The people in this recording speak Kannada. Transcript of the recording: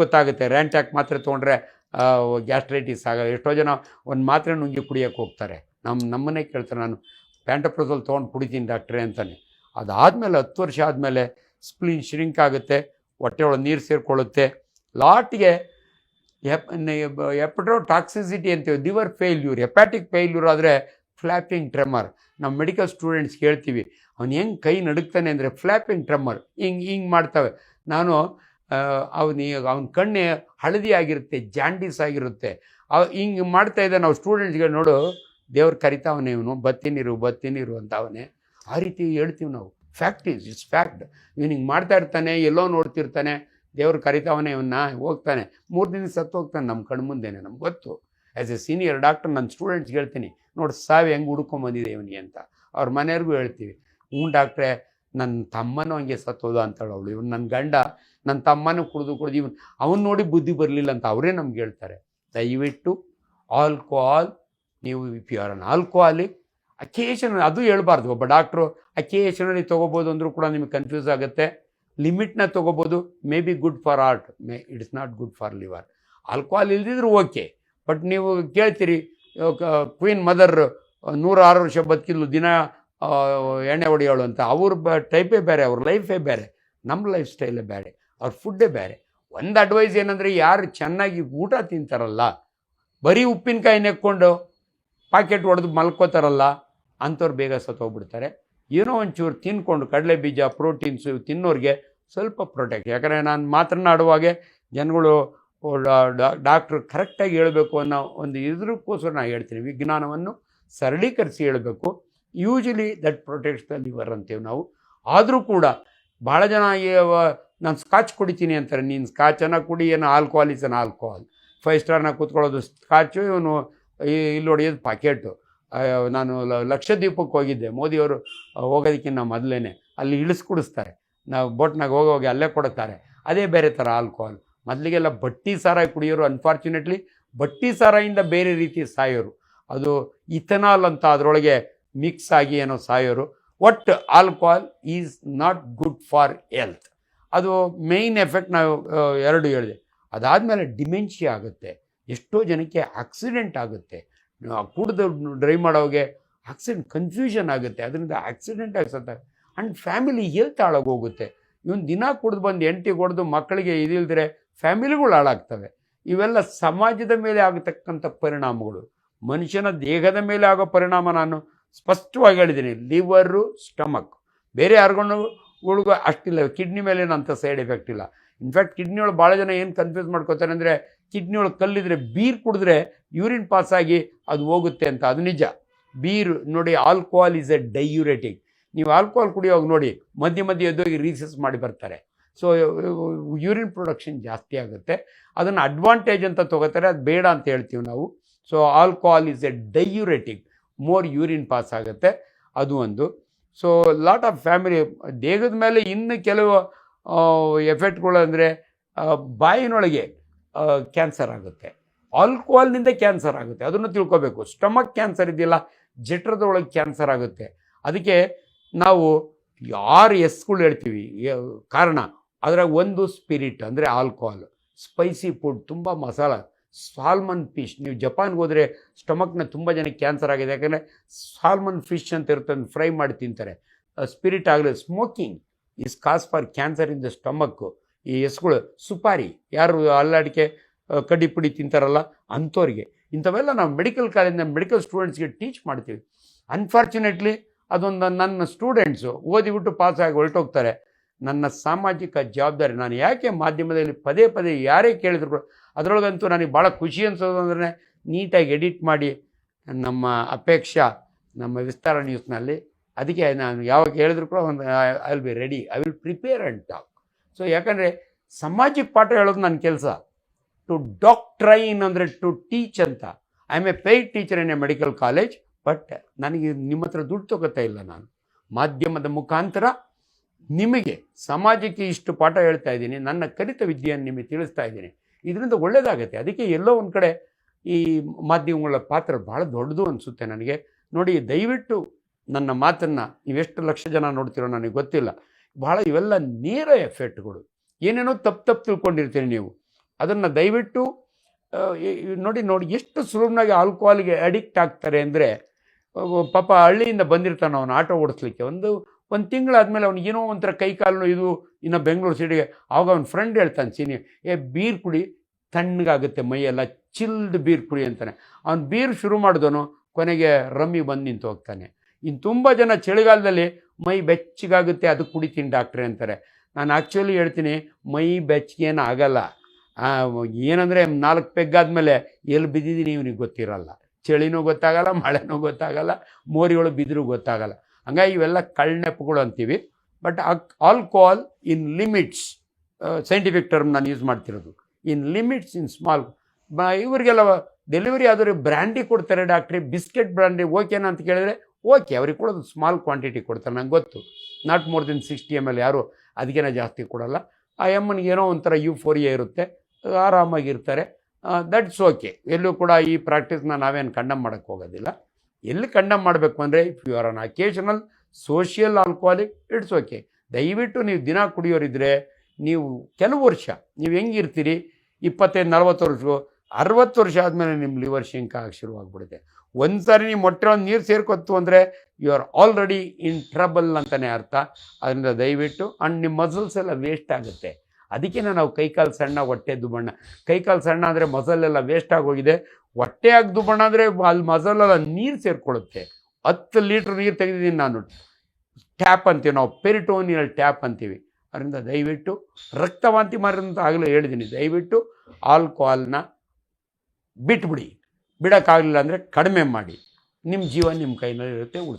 ಗೊತ್ತಾಗುತ್ತೆ. ರ್ಯಾಂಟ್ಯಾಕ್ ಮಾತ್ರೆ ತೊಗೊಂಡ್ರೆ ಗ್ಯಾಸ್ಟ್ರೈಟಿಸ್ ಆಗಲ್ಲ ಎಷ್ಟೋ ಜನ ಒಂದು ಮಾತ್ರೆ ನುಂಗಿ ಕುಡಿಯೋಕ್ಕೆ ಹೋಗ್ತಾರೆ. ನಮ್ಮ ನಮ್ಮನ್ನೇ ಕೇಳ್ತಾರೆ ನಾನು, ಪ್ಯಾಂಟಪ್ರೋಸಲ್ ತೊಗೊಂಡು ಕುಡಿತೀನಿ ಡಾಕ್ಟ್ರೇ ಅಂತಾನೆ. ಅದಾದಮೇಲೆ ಹತ್ತು ವರ್ಷ ಆದಮೇಲೆ ಸ್ಪ್ಲಿನ್ ಶ್ರಿಂಕ್ ಆಗುತ್ತೆ, ಹೊಟ್ಟೆ ಒಳಗೆ ನೀರು ಸೇರಿಕೊಳ್ಳುತ್ತೆ. ಲಾಟ್ಗೆ ಎಪ್ ಎಪಟ್ರೋ ಟಾಕ್ಸಿಸಿಟಿ ಅಂತೀವಿ, ಲಿವರ್ ಫೇಲ್ಯೂರ್, ಹೆಪ್ಯಾಟಿಕ್ ಫೇಲ್ಯೂರ್ ಆದರೆ ಫ್ಲ್ಯಾಪಿಂಗ್ ಟ್ರೆಮರ್. ನಮ್ಮ ಮೆಡಿಕಲ್ ಸ್ಟೂಡೆಂಟ್ಸ್ಗೆ ಹೇಳ್ತೀವಿ ಅವ್ನು ಹೆಂಗೆ ಕೈ ನಡುಕ್ತಾನೆ ಅಂದರೆ ಫ್ಲ್ಯಾಪಿಂಗ್ ಟ್ರೆಮರ್, ಹಿಂಗೆ ಹಿಂಗೆ ಮಾಡ್ತವೆ. ನಾನು ಅವನಿಗೆ ಅವನ ಕಣ್ಣೆ ಹಳದಿ ಆಗಿರುತ್ತೆ ಜಾಂಡೀಸ್ ಆಗಿರುತ್ತೆ. ಅವ ಹಿಂಗೆ ಮಾಡ್ತಾ ಇದ್ದ ನಾವು ಸ್ಟೂಡೆಂಟ್ಸ್ಗೆ ನೋಡು, ದೇವ್ರು ಕರಿತಾವನೆ ಇವನು, ಬತ್ತಿನಿರು ಬತ್ತಿನಿರು ಅಂತ ಅವನೇ. ಆ ರೀತಿ ಹೇಳ್ತೀವಿ ನಾವು. ಫ್ಯಾಕ್ಟ್ ಈಸ್ ಇಟ್ಸ್ ಫ್ಯಾಕ್ಟ್ ಇವನು ಹಿಂಗೆ ಮಾಡ್ತಾ ಇರ್ತಾನೆ, ಎಲ್ಲೋ ನೋಡ್ತಿರ್ತಾನೆ, ದೇವ್ರು ಕರಿತಾವನೆ ಇವನ್ನ ಹೋಗ್ತಾನೆ. ಮೂರು ದಿನ ಸತ್ತು ಹೋಗ್ತಾನೆ ನಮ್ಮ ಕಣ್ಣು ಮುಂದೆನೆ, ನಮ್ಗೆ ಗೊತ್ತು. ಆ್ಯಸ್ ಎ ಸೀನಿಯರ್ ಡಾಕ್ಟರ್ ನನ್ನ ಸ್ಟೂಡೆಂಟ್ಸ್ಗೆ ಹೇಳ್ತೀನಿ, ನೋಡಿ ಸಾವು ಹೆಂಗೆ ಹುಡ್ಕೊಂಬಂದಿದೆ ಇವನಿಗೆ ಅಂತ. ಅವ್ರ ಮನೆಯವ್ರಿಗೂ ಹೇಳ್ತೀವಿ, ಹ್ಞೂ ಡಾಕ್ಟ್ರೆ ನನ್ನ ತಮ್ಮನೂ ಹಂಗೆ ಸತ್ತೋದ ಅಂತಾಳು ಅವಳು. ಇವನು ನನ್ನ ಗಂಡ ನನ್ನ ತಮ್ಮನೂ ಕುಡಿದು ಕುಡಿದು ಇವನು, ಅವನು ನೋಡಿ ಬುದ್ಧಿ ಬರಲಿಲ್ಲ ಅಂತ ಅವರೇ ನಮ್ಗೆ ಹೇಳ್ತಾರೆ. ದಯವಿಟ್ಟು ಆಲ್ಕೋಹಾಲ್, ನೀವು if you are an alcoholic occasion ಅದು ಹೇಳ್ಬಾರ್ದು. ಒಬ್ಬ ಡಾಕ್ಟ್ರು ಅಕೇಶನಲ್ಲಿ ತೊಗೋಬೋದು ಅಂದರೂ ಕೂಡ ನಿಮಗೆ ಕನ್ಫ್ಯೂಸ್ ಆಗುತ್ತೆ. ಲಿಮಿಟ್ನ ತೊಗೋಬೋದು. May be good for heart may it's not good for liver alcohol ಇಲ್ದಿದ್ರು okay but ನೀವು ಕೇಳ್ತೀರಿ ಕ್ವೀನ್ ಮದರ್ ನೂರ ಆರು ವರ್ಷ ಬದುಕಿದ್ಲು, ದಿನ ಎಣ್ಣೆ ಹೊಡೆಯೋಳು ಅಂತ, ಅವ್ರ ಬ ಟೈಪೇ ಬೇರೆ, ಅವ್ರ ಲೈಫೇ ಬೇರೆ ನಮ್ಮ ಲೈಫ್ ಸ್ಟೈಲೇ ಬೇರೆ, ಅವ್ರ ಫುಡ್ಡೇ ಬೇರೆ. ಒಂದು ಅಡ್ವೈಸ್ ಏನಂದರೆ, ಯಾರು ಚೆನ್ನಾಗಿ ಊಟ ತಿಂತಾರಲ್ಲ, ಬರೀ ಉಪ್ಪಿನಕಾಯಿ ನೆಕ್ಕೊಂಡು ಪಾಕೆಟ್ ಹೊಡೆದು ಮಲ್ಕೋತಾರಲ್ಲ, ಅಂಥವ್ರು ಬೇಗ ಸತ್ತೋಗ್ಬಿಡ್ತಾರೆ. ಏನೋ ಒಂಚೂರು ತಿನ್ಕೊಂಡು ಕಡಲೆ ಬೀಜ ಪ್ರೋಟೀನ್ಸು ತಿನ್ನೋರಿಗೆ ಸ್ವಲ್ಪ ಪ್ರೊಟೆಕ್ಟ್ ಯಾಕಂದರೆ ನಾನು ಮಾತನಾಡುವಾಗೆ ಜನಗಳು ಡಾಕ್ಟ್ರು ಕರೆಕ್ಟಾಗಿ ಹೇಳಬೇಕು ಅನ್ನೋ ಒಂದು ಇದ್ರಕ್ಕೋಸ್ಕರ ನಾನು ಹೇಳ್ತೀನಿ. ವಿಜ್ಞಾನವನ್ನು ಸರಳೀಕರಿಸಿ ಹೇಳಬೇಕು. Usually that protects the liver ಅಂತೇವೆ ನಾವು. ಆದರೂ ಕೂಡ ಭಾಳ ಜನ ನಾನು ಸ್ಕಾಚ್ ಕುಡಿತೀನಿ ಅಂತಾರೆ. ನೀನು ಸ್ಕಾಚನ್ನು ಕುಡಿ, ಏನು alcohol is an alcohol five ಸ್ಟಾರ್ನ ಕೂತ್ಕೊಳ್ಳೋದು ಸ್ಕಾಚು ಇವನು ಇಲ್ಲಿ ಹೊಡೆಯೋದು ಪಾಕೆಟು ನಾನು ಲಕ್ಷದ್ವೀಪಕ್ಕೆ ಹೋಗಿದ್ದೆ. ಮೋದಿಯವರು ಹೋಗೋದಕ್ಕಿಂತ ಮೊದಲೇ ಅಲ್ಲಿ ಇಳಿಸ್ಕೊಡಿಸ್ತಾರೆ ನಾವು ಬೋಟ್ನಾಗ ಹೋಗೋಗಿ ಅಲ್ಲೇ ಕೊಡುತ್ತಾರೆ ಅದೇ ಬೇರೆ ಥರ ಆಲ್ಕೋಹಾಲ್ ಮೊದಲಿಗೆಲ್ಲ ಬಟ್ಟಿ ಸಾರಾಯಿ ಕುಡಿಯೋರು ಅನ್ಫಾರ್ಚುನೇಟ್ಲಿ ಬಟ್ಟಿ ಸಾರಾಯಿಂದ ಬೇರೆ ರೀತಿ ಸಾಯೋರು. ಅದು ಇಥನಾಲ್ ಅಂತ ಅದರೊಳಗೆ ಮಿಕ್ಸ್ ಆಗಿ ಏನೋ ಸಾಯೋರು. ಒಟ್ಟು alcohol is not good for health. ಅದು ಮೇಯ್ನ್ ಎಫೆಕ್ಟ್ ನಾವು ಎರಡು ಹೇಳಿದೆ. ಅದಾದಮೇಲೆ ಡಿಮೆನ್ಷಿಯಾ ಆಗುತ್ತೆ. ಎಷ್ಟೋ ಜನಕ್ಕೆ ಆಕ್ಸಿಡೆಂಟ್ ಆಗುತ್ತೆ. ಕುಡಿದು ಡ್ರೈವ್ ಮಾಡೋಗೆ ಆಕ್ಸಿಡೆಂಟ್, ಕನ್ಫ್ಯೂಷನ್ ಆಗುತ್ತೆ. ಅದರಿಂದ ಆಕ್ಸಿಡೆಂಟ್ ಆಗಿಸುತ್ತೆ. ಆ್ಯಂಡ್ ಫ್ಯಾಮಿಲಿ ಹೆಲ್ತ್ ಹಾಳಾಗೋಗುತ್ತೆ. ಇವನು ದಿನ ಕುಡಿದು ಬಂದು ಎಂಟಿ ಹೊಡೆದು ಮಕ್ಕಳಿಗೆ ಇದಿಲ್ದ್ರೆ ಫ್ಯಾಮಿಲಿಗಳು ಹಾಳಾಗ್ತವೆ. ಇವೆಲ್ಲ ಸಮಾಜದ ಮೇಲೆ ಆಗತಕ್ಕಂಥ ಪರಿಣಾಮಗಳು. ಮನುಷ್ಯನ ದೇಹದ ಮೇಲೆ ಆಗೋ ಪರಿಣಾಮ ನಾನು ಸ್ಪಷ್ಟವಾಗಿ ಹೇಳಿದ್ದೀನಿ ಲಿವರು ಸ್ಟಮಕ್ ಬೇರೆ ಯಾರಿಗೂ ಅಷ್ಟಿಲ್ಲ. ಕಿಡ್ನಿ ಮೇಲೆ ಸೈಡ್ ಎಫೆಕ್ಟ್ ಇಲ್ಲ. ಇನ್ಫ್ಯಾಕ್ಟ್ ಕಿಡ್ನಿ ಒಳಗೆ ಭಾಳ ಜನ ಏನು ಕನ್ಫ್ಯೂಸ್ ಮಾಡ್ಕೋತಾರೆ ಅಂದರೆ ಕಿಡ್ನಿ ಒಳಗೆ ಕಲ್ಲಿದ್ರೆ ಬೀರ್ ಕುಡಿದ್ರೆ ಯೂರಿನ್ ಪಾಸ್ ಆಗಿ ಅದು ಹೋಗುತ್ತೆ ಅಂತ. ಅದು ನಿಜ. ಬೀರ್ ನೋಡಿ ಆಲ್ಕೋಹಾಲ್ ಈಸ್ ಎ ಡೈಯೂರೆಟಿಕ್ ನೀವು ಆಲ್ಕೋಹಾಲ್ ಕುಡಿಯೋವಾಗ ನೋಡಿ, ಮಧ್ಯೆ ಮಧ್ಯೆ ಎದ್ದೋಗಿ ರೀಸಸ್ ಮಾಡಿ ಬರ್ತಾರೆ. ಸೊ ಯೂರಿನ್ ಪ್ರೊಡಕ್ಷನ್ ಜಾಸ್ತಿ ಆಗುತ್ತೆ. ಅದನ್ನು ಅಡ್ವಾಂಟೇಜ್ ಅಂತ ತೊಗೋತಾರೆ. ಅದು ಬೇಡ ಅಂತ ಹೇಳ್ತೀವಿ ನಾವು. So alcohol is a diuretic more urine pass ಆಗುತ್ತೆ. ಅದು ಒಂದು. ಸೊ ಲಾಟ್ ಆಫ್ ಫ್ಯಾಮಿಲಿ ದೇಹದ ಮೇಲೆ ಇನ್ನು ಕೆಲವು ಎಫೆಕ್ಟ್ಗಳು ಅಂದರೆ ಬಾಯಿನೊಳಗೆ ಕ್ಯಾನ್ಸರ್ ಆಗುತ್ತೆ. ಆಲ್ಕೋಹಾಲ್ನಿಂದ ಕ್ಯಾನ್ಸರ್ ಆಗುತ್ತೆ. ಅದನ್ನು ತಿಳ್ಕೊಬೇಕು. ಸ್ಟಮಕ್ ಕ್ಯಾನ್ಸರ್ ಇದೆಯಲ್ಲ ಜಠರದ ಒಳಗೆ ಕ್ಯಾನ್ಸರ್ ಆಗುತ್ತೆ. ಅದಕ್ಕೆ ನಾವು ಯಾರು ಎಸ್ಗಳು ಹೇಳ್ತೀವಿ ಕಾರಣ, ಅದರಾಗ ಒಂದು ಸ್ಪಿರಿಟ್ ಅಂದರೆ ಆಲ್ಕೋಹಾಲ್ ಸ್ಪೈಸಿ ಫುಡ್ ತುಂಬ ಮಸಾಲ. Salmon fish. ನೀವು ಜಪಾನ್ಗೆ ಹೋದರೆ ಸ್ಟಮಕ್ನ ತುಂಬ ಜನಕ್ಕೆ ಕ್ಯಾನ್ಸರ್ ಆಗಿದೆ. ಯಾಕಂದರೆ ಸಾಲ್ಮನ್ ಫಿಶ್ ಅಂತ ಇರುತ್ತೆ ಫ್ರೈ ಮಾಡಿ ತಿಂತಾರೆ. ಸ್ಪಿರಿಟ್ ಆಗಲಿ smoking is cause for cancer in the stomach ಈ ಎಸ್ಗಳು ಸುಪಾರಿ. ಯಾರು ಅಲ್ಲಾಡಿಕೆ ಕಡ್ಡಿ ಪುಡಿ ತಿಂತಾರಲ್ಲ ಅಂಥವ್ರಿಗೆ ಇಂಥವೆಲ್ಲ ನಾವು ಮೆಡಿಕಲ್ ಕಾಲೇಜಿನ ಮೆಡಿಕಲ್ ಸ್ಟೂಡೆಂಟ್ಸ್ಗೆ ಟೀಚ್ ಮಾಡ್ತೀವಿ. ಅನ್ಫಾರ್ಚುನೇಟ್ಲಿ ಅದೊಂದು ನನ್ನ ಸ್ಟೂಡೆಂಟ್ಸು ಓದಿಬಿಟ್ಟು ಪಾಸಾಗಿ ಹೊರಟೋಗ್ತಾರೆ. ನನ್ನ ಸಾಮಾಜಿಕ ಜವಾಬ್ದಾರಿ. ನಾನು ಯಾಕೆ ಮಾಧ್ಯಮದಲ್ಲಿ ಪದೇ ಪದೇ ಯಾರೇ ಕೇಳಿದ್ರು ಅದರೊಳಗಂತೂ ನನಗೆ ಭಾಳ ಖುಷಿ ಅನ್ಸೋದು ಅಂದರೆ, ನೀಟಾಗಿ ಎಡಿಟ್ ಮಾಡಿ ನಮ್ಮ ಅಪೇಕ್ಷಾ, ನಮ್ಮ ವಿಸ್ತಾರ ನ್ಯೂಸ್ನಲ್ಲಿ, ಅದಕ್ಕೆ ನಾನು ಯಾವಾಗ ಹೇಳಿದ್ರು ಕೂಡ ಒಂದು I will be ready I will prepare and talk so ಯಾಕಂದರೆ ಸಮಾಜಕ್ಕೆ ಪಾಠ ಹೇಳೋದು ನನ್ನ ಕೆಲಸ. ಟು ಡಾಕ್ಟ್ರೈನ್ ಅಂದರೆ ಟು ಟೀಚ್ ಅಂತ. I am a paid teacher in a medical college but ನನಗೆ ನಿಮ್ಮ ಹತ್ರ ದುಡ್ಡು ತಗೋತಾ ಇಲ್ಲ ನಾನು. ಮಾಧ್ಯಮದ ಮುಖಾಂತರ ನಿಮಗೆ ಸಮಾಜಕ್ಕೆ ಇಷ್ಟು ಪಾಠ ಹೇಳ್ತಾ ಇದ್ದೀನಿ, ನನ್ನ ಕಲಿತ ವಿದ್ಯೆಯನ್ನು ನಿಮಗೆ ತಿಳಿಸ್ತಾ ಇದ್ದೀನಿ. ಇದರಿಂದ ಒಳ್ಳೆಯದಾಗುತ್ತೆ ಅದಕ್ಕೆ ಎಲ್ಲೋ ಒಂದು ಕಡೆ ಈ ಮಾಧ್ಯಮಗಳ ಪಾತ್ರ ಭಾಳ ದೊಡ್ಡದು ಅನಿಸುತ್ತೆ ನನಗೆ. ನೋಡಿ, ದಯವಿಟ್ಟು ನನ್ನ ಮಾತನ್ನು ನೀವೆಷ್ಟು ಲಕ್ಷ ಜನ ನೋಡ್ತೀರೋ ನನಗೆ ಗೊತ್ತಿಲ್ಲ. ಭಾಳ ಇವೆಲ್ಲ ನೇರ ಎಫೆಕ್ಟ್ಗಳು ಏನೇನೋ ತಪ್ಪು ತಪ್ಪು ತಿಳ್ಕೊಂಡಿರ್ತೀರಿ ನೀವು. ಅದನ್ನು ದಯವಿಟ್ಟು ನೋಡಿ ನೋಡಿ, ಎಷ್ಟು ಸುಲಭನಾಗಿ ಆಲ್ಕೋಹಾಲ್ಗೆ ಅಡಿಕ್ಟ್ ಆಗ್ತಾರೆ ಅಂದರೆ, ಪಾಪ ಹಳ್ಳಿಯಿಂದ ಬಂದಿರ್ತಾನೆ ಅವನು, ಆಟೋ ಓಡಿಸ್ಲಿಕ್ಕೆ. ಒಂದು ಒಂದು ತಿಂಗಳಾದಮೇಲೆ ಅವ್ನಿಗೆ ಏನೋ ಒಂಥರ ಕೈ ಕಾಲು ಇದು, ಇನ್ನು ಬೆಂಗಳೂರು ಸಿಟಿಗೆ ಆವಾಗ ಅವ್ನ ಫ್ರೆಂಡ್ ಹೇಳ್ತಾನೆ, ಸೀನಿ, ಏ ಬೀರ್ ಕುಡಿ, ತಣ್ಣಗಾಗುತ್ತೆ ಮೈಯೆಲ್ಲ ಚಿಲ್ಡ್ ಬೀರ್ ಕುಡಿ ಅಂತಾನೆ. ಅವ್ನು ಬೀರ್ ಶುರು ಮಾಡಿದವನು ಕೊನೆಗೆ ರಮ್ಮಿ ಬಂದು ನಿಂತು ಹೋಗ್ತಾನೆ. ಇನ್ನು ತುಂಬ ಜನ ಚಳಿಗಾಲದಲ್ಲಿ ಮೈ ಬೆಚ್ಚಗಾಗುತ್ತೆ ಅದು ಕುಡಿತೀನಿ ಡಾಕ್ಟ್ರೆ ಅಂತಾರೆ. ನಾನು ಆ್ಯಕ್ಚುಲಿ ಹೇಳ್ತೀನಿ, ಮೈ ಬೆಚ್ಚಗೇನು ಆಗಲ್ಲ. ಏನಂದರೆ ನಾಲ್ಕು ಪೆಗ್ಗಾದ್ಮೇಲೆ ಎಲ್ಲಿ ಬಿದ್ದಿದ್ದೀನಿ ಇವನಿಗೆ ಗೊತ್ತಿರಲ್ಲ. ಚಳಿನೂ ಗೊತ್ತಾಗಲ್ಲ, ಮಳೆನೂ ಗೊತ್ತಾಗಲ್ಲ, ಮೋರಿಗಳು ಬಿದ್ದರೂ ಗೊತ್ತಾಗಲ್ಲ. ಹಂಗಾಗಿ ಇವೆಲ್ಲ ಕಳ್ಳೆಪ್ಪುಗಳು ಅಂತೀವಿ. But alcohol in limits scientific term ನಾನು ಯೂಸ್ ಮಾಡ್ತಿರೋದು. ಇನ್ ಲಿಮಿಟ್ಸ್ ಇನ್ ಸ್ಮಾಲ್ ಇವರಿಗೆಲ್ಲ ಡೆಲಿವರಿ ಆದರೆ ಬ್ರ್ಯಾಂಡಿ ಕೊಡ್ತಾರೆ ಡಾಕ್ಟ್ರಿ ಬಿಸ್ಕೆಟ್ ಬ್ರ್ಯಾಂಡಿ ಓಕೆನಾ ಅಂತ ಕೇಳಿದ್ರೆ ಓಕೆ ಅವ್ರಿಗೆ ಕೊಡೋದು ಸ್ಮಾಲ್ ಕ್ವಾಂಟಿಟಿ ಕೊಡ್ತಾರೆ, ನಂಗೆ ಗೊತ್ತು. Not more than sixty M L ಯಾರು ಅದಕ್ಕೇನೋ ಜಾಸ್ತಿ ಕೊಡಲ್ಲ. ಆ ಎಮ್ಮನಿಗೆ ಏನೋ ಒಂಥರ ಯೂಫೋರಿಯಾ ಇರುತ್ತೆ, ಆರಾಮಾಗಿರ್ತಾರೆ. ದಟ್ಸ್ ಓಕೆ ಎಲ್ಲೂ ಕೂಡ ಈ ಪ್ರಾಕ್ಟೀಸ್ನ ನಾವೇನು ಕಂಡಮ್ ಮಾಡೋಕ್ಕೆ ಹೋಗೋದಿಲ್ಲ. ಎಲ್ಲಿ ಕಂಡಮ್ ಮಾಡಬೇಕು ಅಂದರೆ if you are an occasional social alcoholic it's okay ದಯವಿಟ್ಟು ನೀವು ದಿನ ಕುಡಿಯೋರಿದ್ರೆ ನೀವು ಕೆಲವು ವರ್ಷ, ನೀವು ಹೆಂಗಿರ್ತೀರಿ? ಇಪ್ಪತ್ತೈದು, ನಲ್ವತ್ತು ವರ್ಷ, ಅರವತ್ತು ವರ್ಷ ಆದಮೇಲೆ ನಿಮ್ಮ ಲಿವರ್ ಶಿಂಕ್ ಆಗಿ ಶುರುವಾಗ್ಬಿಡುತ್ತೆ. ಒಂದು ಸಾರಿ ನೀವು ಮೊಟ್ಟೆ ಒಂದು ನೀರು ಸೇರ್ಕೊತ್ತು ಅಂದರೆ you are already in trouble ಅಂತಲೇ ಅರ್ಥ. ಅದರಿಂದ ದಯವಿಟ್ಟು ಆ್ಯಂಡ್ ನಿಮ್ಮ ಮಸಲ್ಸ್ ಎಲ್ಲ ವೇಸ್ಟ್ ಆಗುತ್ತೆ. ಅದಕ್ಕೆ ನಾವು ಕೈಕಾಲು ಸಣ್ಣ ಹೊಟ್ಟೆ ಬಣ್ಣ. ಕೈಕಾಲು ಸಣ್ಣ ಅಂದರೆ ಮಸಲೆಲ್ಲ ವೇಸ್ಟ್ ಆಗೋಗಿದೆ. ಹೊಟ್ಟೆ ಆಗದು ಬಣ್ಣ ಅಂದರೆ ಅಲ್ಲಿ ಮಸಲೆಲ್ಲ ನೀರು ಸೇರ್ಕೊಳ್ಳುತ್ತೆ. ಹತ್ತು ಲೀಟ್ರ್ ನೀರು ತೆಗೆದಿದ್ದೀನಿ ನಾನು. ಟ್ಯಾಪ್ ಅಂತೀವಿ ನಾವು, ಪೆರಿಟೋನಿಯಲ್ ಟ್ಯಾಪ್ ಅಂತೀವಿ. ಅದರಿಂದ ದಯವಿಟ್ಟು ರಕ್ತವಾಂತಿ ಮಾರಂತ ಆಗಲೇ ಹೇಳಿದ್ದೀನಿ ದಯವಿಟ್ಟು ಆಲ್ಕೋಹಾಲ್ನ ಬಿಟ್ಬಿಡಿ. ಬಿಡೋಕ್ಕಾಗಲಿಲ್ಲ ಅಂದರೆ ಕಡಿಮೆ ಮಾಡಿ. ನಿಮ್ಮ ಜೀವ ನಿಮ್ಮ ಕೈನಲ್ಲಿರುತ್ತೆ ಉಳಿಸಿ